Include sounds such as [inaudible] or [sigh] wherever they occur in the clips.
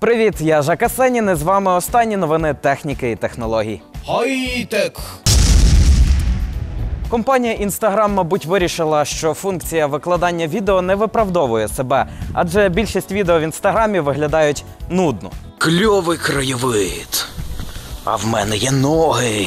Привіт, я Жака Сенін, і з вами останні новини техніки і технологій. Хай-тек. Компанія Instagram, мабуть, вирішила, що функція викладання відео не виправдовує себе, адже більшість відео в інстаграмі виглядають нудно. Кльовий краєвид. А в мене є ноги.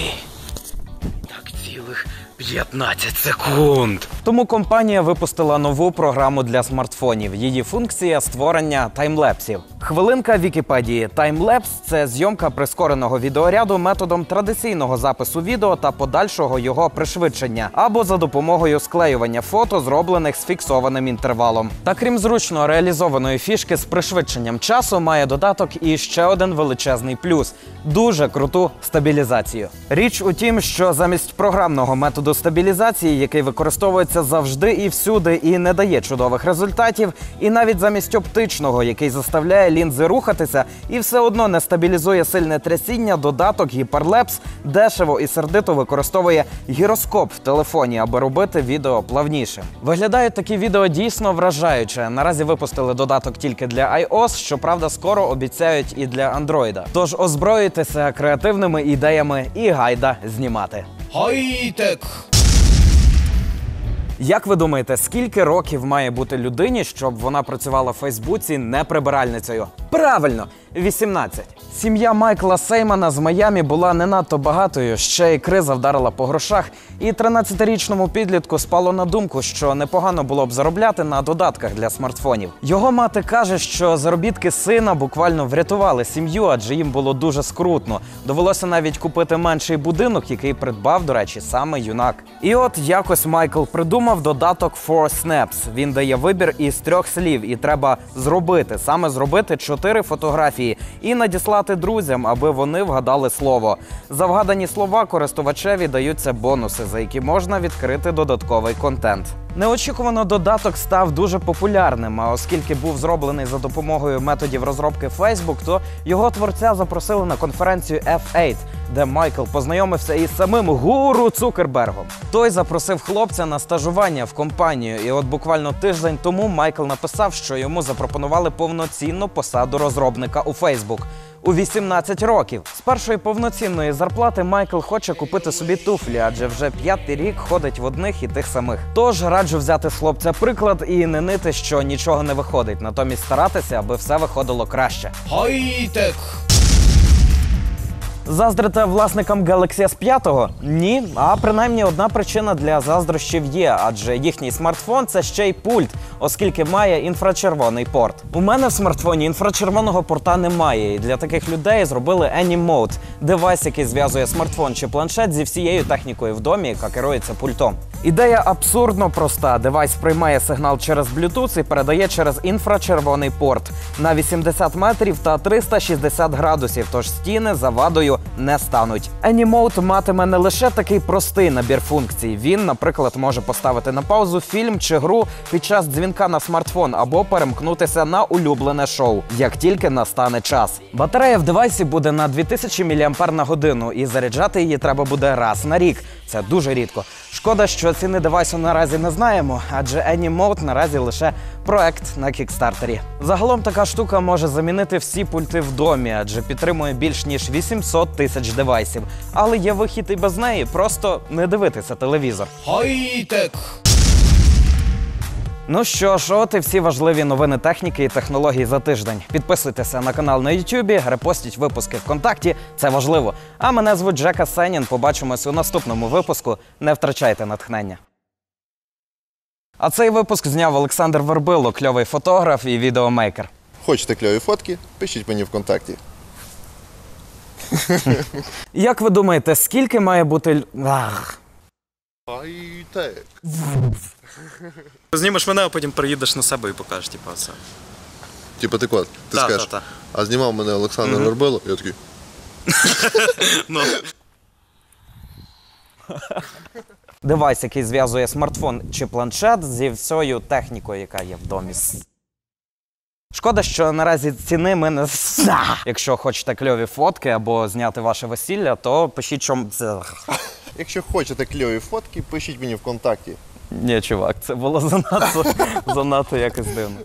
Так цілих 15 секунд. Тому компанія випустила нову програму для смартфонів. Її функція створення таймлепсів. Хвилинка Вікіпедії. Таймлепс це зйомка прискореного відеоряду методом традиційного запису відео та подальшого його пришвидшення або за допомогою склеювання фото, зроблених з фіксованим інтервалом. Та крім зручно реалізованої фішки з пришвидшенням часу, має додаток і ще один величезний плюс дуже круту стабілізацію. Річ у тім, що замість програмного методу стабілізації, який використовується завжди і всюди, і не дає чудових результатів, і навіть замість оптичного, який заставляє лінзи рухатися, і все одно не стабілізує сильне трясіння, додаток гіперлепс дешево і сердито використовує гіроскоп в телефоні, аби робити відео плавніше. Виглядають такі відео дійсно вражаюче. Наразі випустили додаток тільки для iOS, щоправда, скоро обіцяють і для Android. Тож озброїтеся креативними ідеями і гайда знімати. Хай-тек. Як ви думаєте, скільки років має бути людині, щоб вона працювала в Фейсбуці не прибиральницею? Правильно, 18. Сім'я Майкла Сеймана з Майамі була не надто багатою. Ще й криза вдарила по грошах. І 13-річному підлітку спало на думку, що непогано було б заробляти на додатках для смартфонів. Його мати каже, що заробітки сина буквально врятували сім'ю, адже їм було дуже скрутно. Довелося навіть купити менший будинок, який придбав, до речі, саме юнак. І от якось Майкл придумав додаток For Snaps. Він дає вибір із трьох слів, і треба зробити саме зробити чотири фотографії і надіслати друзям, аби вони вгадали слово. За вгадані слова користувачеві даються бонуси, за які можна відкрити додатковий контент. Неочікувано додаток став дуже популярним. А оскільки був зроблений за допомогою методів розробки Facebook, то його творця запросили на конференцію F8, де Майкл познайомився із самим гуру Цукербергом. Той запросив хлопця на стажування в компанію, і от буквально тиждень тому Майкл написав, що йому запропонували повноцінну посаду розробника у Facebook. У 18 років з першої повноцінної зарплати Майкл хоче купити собі туфлі, адже вже п'ятий рік ходить в одних і тих самих. Тож раджу взяти з хлопця приклад і не нити, що нічого не виходить, натомість старатися, аби все виходило краще. Хай-тек. Заздрите власникам Galaxy S5? Ні. А принаймні одна причина для заздрощів є, адже їхній смартфон це ще й пульт, оскільки має інфрачервоний порт. У мене в смартфоні інфрачервоного порта немає. І для таких людей зробили AnyMode – девайс, який зв'язує смартфон чи планшет зі всією технікою в домі, яка керується пультом. Ідея абсурдно проста. Девайс приймає сигнал через Bluetooth і передає через інфрачервоний порт на 80 метрів та 360 градусів. Тож стіни за вадою не стануть. Animote матиме не лише такий простий набір функцій. Він, наприклад, може поставити на паузу фільм чи гру під час дзвінка на смартфон або перемкнутися на улюблене шоу, як тільки настане час. Батарея в девайсі буде на 2000 мАч і заряджати її треба буде раз на рік. Це дуже рідко. Шкода, що ціни девайсу наразі не знаємо, адже AnyMode наразі лише проект на кікстартері. Загалом така штука може замінити всі пульти в домі, адже підтримує більш ніж 800 тисяч девайсів. Але є вихід і без неї, просто не дивитися телевізор. Хай-тек. Ну що ж, от і всі важливі новини техніки і технологій за тиждень. Підписуйтеся на канал на Ютубі, репостіть випуски ВКонтакті. Це важливо. А мене звуть Джека Сенін. Побачимось у наступному випуску. Не втрачайте натхнення. А цей випуск зняв Олександр Вербило, кльовий фотограф і відеомейкер. Хочете кльові фотки? Пишіть мені ВКонтакті. Як ви думаєте, скільки має бути. Ах. Хай-тек. [laughs] Знімеш мене, а потім приїдеш на себе і покажеш, типу, це. Типа ти кот, ти Та, скажеш. та, та. А знімав мене Олександр Вербило, я такий. [laughs] Ну. [laughs] Девайс, який зв'язує смартфон чи планшет зі всією технікою, яка є в домі. С- Шкода, що наразі ціни ми не. с- Якщо хочете кльові фотки або зняти ваше весілля, то пишіть чому. це- Якщо хочете кльові фотки, пишіть мені ВКонтакті. Ні, чувак, це було занадто, [laughs] занадто якось дивно.